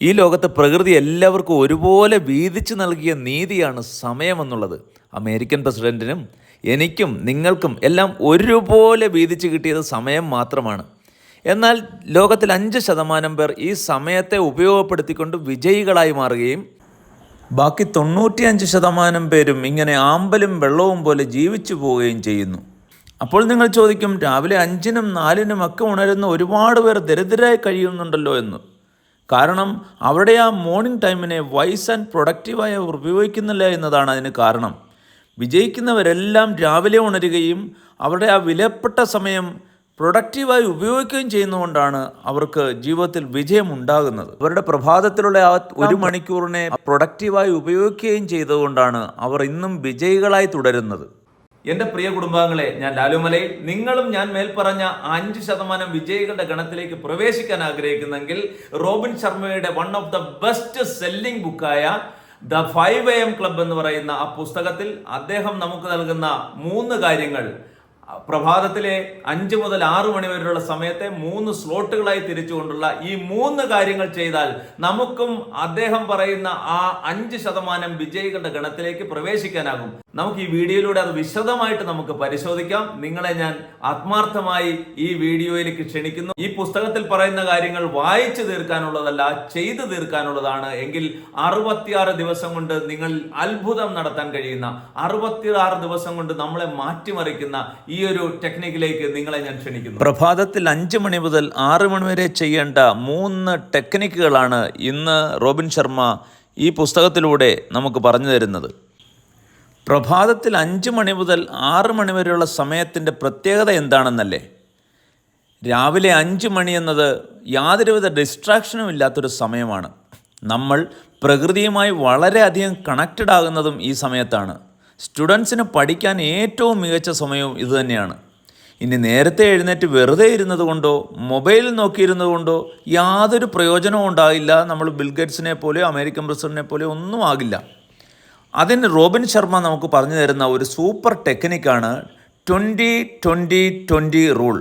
ഈ ലോകത്ത് പ്രകൃതി എല്ലാവർക്കും ഒരുപോലെ വീതിച്ചു നൽകിയ നീതിയാണ് സമയമെന്നുള്ളത്. അമേരിക്കൻ പ്രസിഡന്റിനും എനിക്കും നിങ്ങൾക്കും എല്ലാം ഒരുപോലെ വീതിച്ചു കിട്ടിയത് സമയം മാത്രമാണ്. എന്നാൽ ലോകത്തിൽ അഞ്ച് ശതമാനം പേർ ഈ സമയത്തെ ഉപയോഗപ്പെടുത്തിക്കൊണ്ട് വിജയികളായി മാറുകയും ബാക്കി തൊണ്ണൂറ്റിയഞ്ച് ശതമാനം പേരും ഇങ്ങനെ ആമ്പലും വെള്ളവും പോലെ ജീവിച്ചു പോവുകയും ചെയ്യുന്നു. അപ്പോൾ നിങ്ങൾ ചോദിക്കും രാവിലെ അഞ്ചിനും നാലിനും ഒക്കെ ഉണരുന്ന ഒരുപാട് പേർ ദരിദ്രരായി കഴിയുന്നുണ്ടല്ലോ എന്ന്. കാരണം അവരുടെ ആ മോർണിംഗ് ടൈമിനെ വൈസ് ആൻഡ് പ്രൊഡക്റ്റീവായി അവർ ഉപയോഗിക്കുന്നില്ല എന്നതാണ് അതിന് കാരണം. വിജയിക്കുന്നവരെല്ലാം രാവിലെ ഉണരുകയും അവരുടെ ആ വിലപ്പെട്ട സമയം പ്രൊഡക്റ്റീവായി ഉപയോഗിക്കുകയും ചെയ്യുന്നതുകൊണ്ടാണ് അവർക്ക് ജീവിതത്തിൽ വിജയം ഉണ്ടാകുന്നത് അവരുടെ പ്രഭാതത്തിലുള്ള ആ ഒരു മണിക്കൂറിനെ പ്രൊഡക്റ്റീവായി ഉപയോഗിക്കുകയും ചെയ്തതുകൊണ്ടാണ് അവർ ഇന്നും വിജയികളായി തുടരുന്നത്. എന്റെ പ്രിയ കുടുംബാംഗങ്ങളെ ഞാൻ ലാലുമലയിൽ നിങ്ങളും ഞാൻ മേൽപ്പറഞ്ഞ അഞ്ച് ശതമാനം വിജയികളുടെ ഗണത്തിലേക്ക് പ്രവേശിക്കാൻ ആഗ്രഹിക്കുന്നെങ്കിൽ റോബിൻ ശർമ്മയുടെ one of the best selling ബുക്കായ the five A club എന്ന് പറയുന്ന ആ പുസ്തകത്തിൽ അദ്ദേഹം നമുക്ക് നൽകുന്ന മൂന്ന് കാര്യങ്ങൾ. പ്രഭാതത്തിലെ അഞ്ച് മുതൽ ആറു മണിവരെയുള്ള സമയത്തെ മൂന്ന് സ്ലോട്ടുകളായി തിരിച്ചുകൊണ്ടുള്ള ഈ മൂന്ന് കാര്യങ്ങൾ ചെയ്താൽ നമുക്കും അദ്ദേഹം പറയുന്ന ആ അഞ്ച് ശതമാനം വിജയികളുടെ ഗണത്തിലേക്ക് പ്രവേശിക്കാനാകും. നമുക്ക് ഈ വീഡിയോയിലൂടെ അത് വിശദമായിട്ട് നമുക്ക് പരിശോധിക്കാം. നിങ്ങളെ ഞാൻ ആത്മാർത്ഥമായി ഈ വീഡിയോയിലേക്ക് ക്ഷണിക്കുന്നു. ഈ പുസ്തകത്തിൽ പറയുന്ന കാര്യങ്ങൾ വായിച്ചു തീർക്കാനുള്ളതല്ല ചെയ്തു തീർക്കാനുള്ളതാണ്. എങ്കിൽ അറുപത്തിയാറ് ദിവസം കൊണ്ട് നിങ്ങൾ അത്ഭുതം നടത്താൻ കഴിയുന്ന അറുപത്തിയാറ് ദിവസം കൊണ്ട് നമ്മളെ മാറ്റിമറിക്കുന്ന ഈ ഒരു ടെക്നിക്കിലേക്ക് നിങ്ങളെ ഞാൻ ക്ഷണിക്കുന്നു. പ്രഭാതത്തിൽ അഞ്ച് മണി മുതൽ ആറ് മണി വരെ ചെയ്യേണ്ട മൂന്ന് ടെക്നിക്കുകളാണ് ഇന്ന് റോബിൻ ശർമ്മ ഈ പുസ്തകത്തിലൂടെ നമുക്ക് പറഞ്ഞു തരുന്നത്. പ്രഭാതത്തിൽ അഞ്ച് മണി മുതൽ ആറ് മണി വരെയുള്ള സമയത്തിന്റെ പ്രത്യേകത എന്താണെന്നല്ലേ? രാവിലെ അഞ്ച് മണി എന്നത് യാതൊരുവിധ ഡിസ്ട്രാക്ഷനും ഇല്ലാത്തൊരു സമയമാണ്. നമ്മൾ പ്രകൃതിയുമായി വളരെയധികം കണക്റ്റഡ് ആകുന്നതും ഈ സമയത്താണ്. സ്റ്റുഡൻസിന് പഠിക്കാൻ ഏറ്റവും മികച്ച സമയവും ഇതുതന്നെയാണ് ഇനി നേരത്തെ എഴുന്നേറ്റ് വെറുതെ ഇരുന്നത് കൊണ്ടോ മൊബൈൽ നോക്കിയിരുന്നത് കൊണ്ടോ യാതൊരു പ്രയോജനവും ഉണ്ടാകില്ല. നമ്മൾ ബിൽഗേറ്റ്സിനെ പോലെയോ അമേരിക്കൻ പ്രസിഡന്റിനെ പോലെയോ ഒന്നും ആകില്ല. അതിന് റോബിൻ ശർമ്മ നമുക്ക് പറഞ്ഞു തരുന്ന ഒരു സൂപ്പർ ടെക്നിക്കാണ് ട്വന്റി ട്വന്റി ട്വന്റി റൂൾ.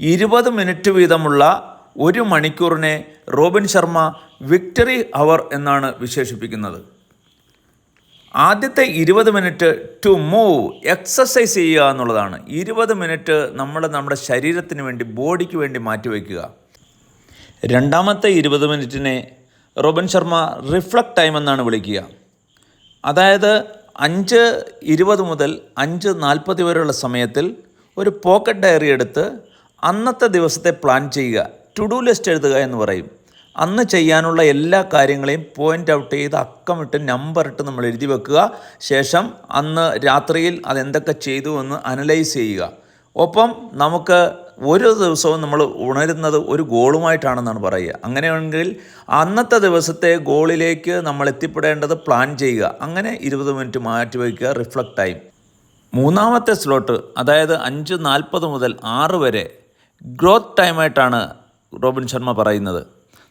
ഇരുപത് മിനിറ്റ് വീതമുള്ള ഒരു മണിക്കൂറിനെ റോബിൻ ശർമ്മ വിക്ടറി അവർ എന്നാണ് വിശേഷിപ്പിക്കുന്നത്. ആദ്യത്തെ ഇരുപത് മിനിറ്റ് ടു മൂവ് എക്സസൈസ് ചെയ്യുക എന്നുള്ളതാണ്. ഇരുപത് മിനിറ്റ് നമ്മൾ നമ്മുടെ ശരീരത്തിന് വേണ്ടി ബോഡിക്ക് വേണ്ടി മാറ്റിവെക്കുക രണ്ടാമത്തെ ഇരുപത് മിനിറ്റിനെ റോബിൻ ശർമ്മ റിഫ്ലക്ട് ടൈം എന്നാണ് വിളിക്കുക. അതായത് അഞ്ച് ഇരുപത് മുതൽ അഞ്ച് നാൽപ്പത് വരെയുള്ള സമയത്തിൽ ഒരു പോക്കറ്റ് ഡയറി എടുത്ത് അന്നത്തെ ദിവസത്തെ പ്ലാൻ ചെയ്യുക. ടു ഡു ലിസ്റ്റ് എഴുതുക എന്ന് പറയും. അന്ന് ചെയ്യാനുള്ള എല്ലാ കാര്യങ്ങളെയും പോയിന്റ് ഔട്ട് ചെയ്ത് അക്കമിട്ട് നമ്പർ ഇട്ട് നമ്മൾ എഴുതി വെക്കുക. ശേഷം അന്ന് രാത്രിയിൽ അതെന്തൊക്കെ ചെയ്തു എന്ന് അനലൈസ് ചെയ്യുക. ഒപ്പം നമുക്ക് ഒരു ദിവസവും നമ്മൾ ഉണരുന്നത് ഒരു ഗോളുമായിട്ടാണെന്നാണ് പറയുക. അങ്ങനെയാണെങ്കിൽ അന്നത്തെ ദിവസത്തെ ഗോളിലേക്ക് നമ്മൾ എത്തിപ്പെടേണ്ടത് പ്ലാൻ ചെയ്യുക. അങ്ങനെ ഇരുപത് മിനിറ്റ് മാറ്റി വയ്ക്കുക റിഫ്ലക്ട് ടൈം മൂന്നാമത്തെ സ്ലോട്ട് അതായത് അഞ്ച് നാൽപ്പത് മുതൽ ആറ് വരെ ഗ്രോത്ത് ടൈമായിട്ടാണ് റോബിൻ ശർമ്മ പറയുന്നത്.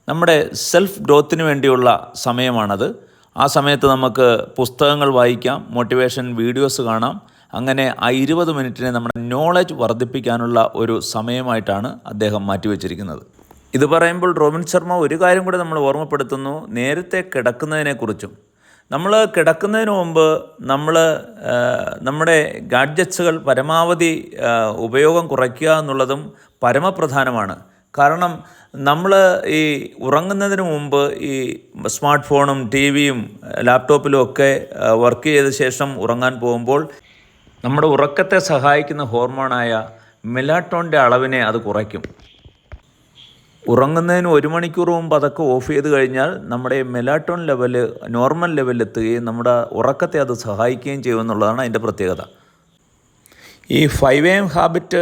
നമ്മുടെ സെൽഫ് ഗ്രോത്തിന് വേണ്ടിയുള്ള സമയമാണത്. ആ സമയത്ത് നമുക്ക് പുസ്തകങ്ങൾ വായിക്കാം മോട്ടിവേഷൻ വീഡിയോസ് കാണാം. അങ്ങനെ ആ ഇരുപത് മിനിറ്റിനെ നമ്മുടെ നോളജ് വർദ്ധിപ്പിക്കാനുള്ള ഒരു സമയമായിട്ടാണ് അദ്ദേഹം മാറ്റിവെച്ചിരിക്കുന്നത്. ഇത് പറയുമ്പോൾ റോബിൻ ശർമ്മ ഒരു കാര്യം കൂടി നമ്മൾ ഓർമ്മപ്പെടുത്തുന്നു. നേരത്തെ കിടക്കുന്നതിനെക്കുറിച്ചും നമ്മൾ കിടക്കുന്നതിന് മുമ്പ് നമ്മൾ നമ്മുടെ ഗാഡ്ജറ്റ്സുകൾ പരമാവധി ഉപയോഗം കുറയ്ക്കുക എന്നുള്ളതും പരമപ്രധാനമാണ്. കാരണം നമ്മൾ ഈ ഉറങ്ങുന്നതിന് മുമ്പ് ഈ സ്മാർട്ട് ഫോണും ടി വിയും ലാപ്ടോപ്പിലും ഒക്കെ വർക്ക് ചെയ്ത ശേഷം ഉറങ്ങാൻ പോകുമ്പോൾ നമ്മുടെ ഉറക്കത്തെ സഹായിക്കുന്ന ഹോർമോണായ മെലാട്ടോണിന്റെ അളവിനെ അത് കുറയ്ക്കും. ഉറങ്ങുന്നതിന് ഒരു മണിക്കൂർ മുമ്പ് അതൊക്കെ ഓഫ് ചെയ്ത് കഴിഞ്ഞാൽ നമ്മുടെ മെലാട്ടോൺ ലെവൽ നോർമൽ ലെവലിലെത്തുകയും നമ്മുടെ ഉറക്കത്തെ അത് സഹായിക്കുകയും ചെയ്യുമെന്നുള്ളതാണ് അതിന്റെ പ്രത്യേകത. ഈ ഫൈവ് എം ഹാബിറ്റ്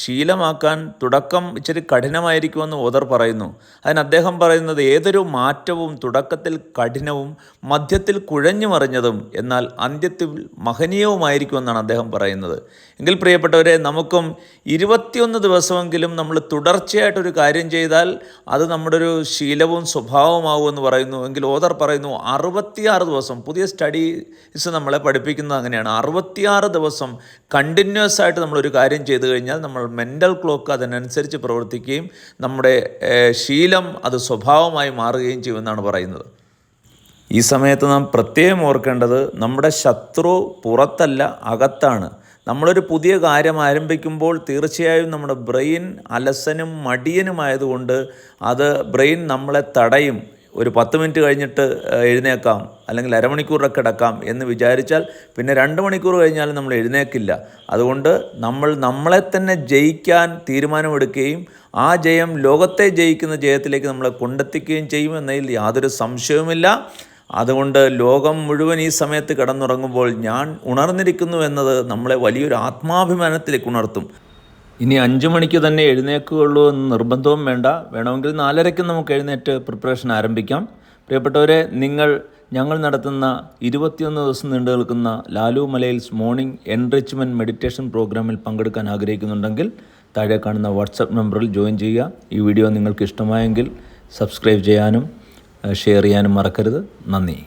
ശീലമാക്കാൻ തുടക്കം ഇച്ചിരി കഠിനമായിരിക്കുമെന്ന് ഓദർ പറയുന്നു. അതിന് അദ്ദേഹം പറയുന്നത് ഏതൊരു മാറ്റവും തുടക്കത്തിൽ കഠിനവും മധ്യത്തിൽ കുഴഞ്ഞു മറിഞ്ഞതും എന്നാൽ അന്ത്യത്തിൽ മഹനീയവുമായിരിക്കുമെന്നാണ് അദ്ദേഹം പറയുന്നത്. എങ്കിൽ പ്രിയപ്പെട്ടവരെ നമുക്കും ഇരുപത്തിയൊന്ന് ദിവസമെങ്കിലും നമ്മൾ തുടർച്ചയായിട്ടൊരു കാര്യം ചെയ്താൽ അത് നമ്മുടെ ഒരു ശീലവും സ്വഭാവമാവുമെന്ന് പറയുന്നു. എങ്കിൽ ഓദർ പറയുന്നു അറുപത്തിയാറ് ദിവസം പുതിയ സ്റ്റഡീസ് നമ്മളെ പഠിപ്പിക്കുന്നത് അങ്ങനെയാണ്. അറുപത്തിയാറ് ദിവസം കണ്ടിന്യൂസ് ആയിട്ട് നമ്മളൊരു കാര്യം ചെയ്തു കഴിഞ്ഞാൽ നമ്മൾ മെന്റൽ ക്ലോക്ക് അതിനനുസരിച്ച് പ്രവർത്തിക്കുകയും നമ്മുടെ ശീലം അത് സ്വഭാവമായി മാറുകയും ചെയ്യുമെന്നാണ് പറയുന്നത്. ഈ സമയത്ത് നാം പ്രത്യേകം ഓർക്കേണ്ടത് നമ്മുടെ ശത്രു പുറത്തല്ല അകത്താണ്. നമ്മളൊരു പുതിയ കാര്യം ആരംഭിക്കുമ്പോൾ തീർച്ചയായും നമ്മുടെ ബ്രെയിൻ അലസനും മടിയനുമായതുകൊണ്ട് അത് ബ്രെയിൻ നമ്മളെ തടയും. ഒരു പത്ത് മിനിറ്റ് കഴിഞ്ഞിട്ട് എഴുന്നേക്കാം അല്ലെങ്കിൽ അരമണിക്കൂറൊക്കെ കിടക്കാം എന്ന് വിചാരിച്ചാൽ പിന്നെ രണ്ട് മണിക്കൂർ കഴിഞ്ഞാലും നമ്മൾ എഴുന്നേക്കില്ല. അതുകൊണ്ട് നമ്മൾ നമ്മളെ തന്നെ ജയിക്കാൻ തീരുമാനമെടുക്കുകയും ആ ജയം ലോകത്തെ ജയിക്കുന്ന ജയത്തിലേക്ക് നമ്മളെ കൊണ്ടെത്തിക്കുകയും ചെയ്യും എന്നതിൽ യാതൊരു സംശയവുമില്ല. അതുകൊണ്ട് ലോകം മുഴുവൻ ഈ സമയത്ത് കിടന്നുറങ്ങുമ്പോൾ ഞാൻ ഉണർന്നിരിക്കുന്നു എന്നത് നമ്മളെ വലിയൊരു ആത്മാഭിമാനത്തിലേക്ക് ഉണർത്തും. ഇനി അഞ്ചു മണിക്ക് തന്നെ എഴുന്നേക്കുകയുള്ളൂ എന്ന് നിർബന്ധവും വേണ്ട. വേണമെങ്കിൽ നാലരയ്ക്ക് നമുക്ക് എഴുന്നേറ്റ് പ്രിപ്പറേഷൻ ആരംഭിക്കാം. പ്രിയപ്പെട്ടവരെ നിങ്ങൾ ഞങ്ങൾ നടത്തുന്ന ഇരുപത്തിയൊന്ന് ദിവസം നീണ്ടു നിൽക്കുന്ന ലാലു മലയിൽസ് മോർണിംഗ് എൻറിച്ച്മെന്റ് മെഡിറ്റേഷൻ പ്രോഗ്രാമിൽ പങ്കെടുക്കാൻ ആഗ്രഹിക്കുന്നുണ്ടെങ്കിൽ താഴെ കാണുന്ന വാട്സപ്പ് നമ്പറിൽ ജോയിൻ ചെയ്യുക. ഈ വീഡിയോ നിങ്ങൾക്ക് ഇഷ്ടമായെങ്കിൽ സബ്സ്ക്രൈബ് ചെയ്യാനും ഷെയർ ചെയ്യാനും മറക്കരുത്. നന്ദി.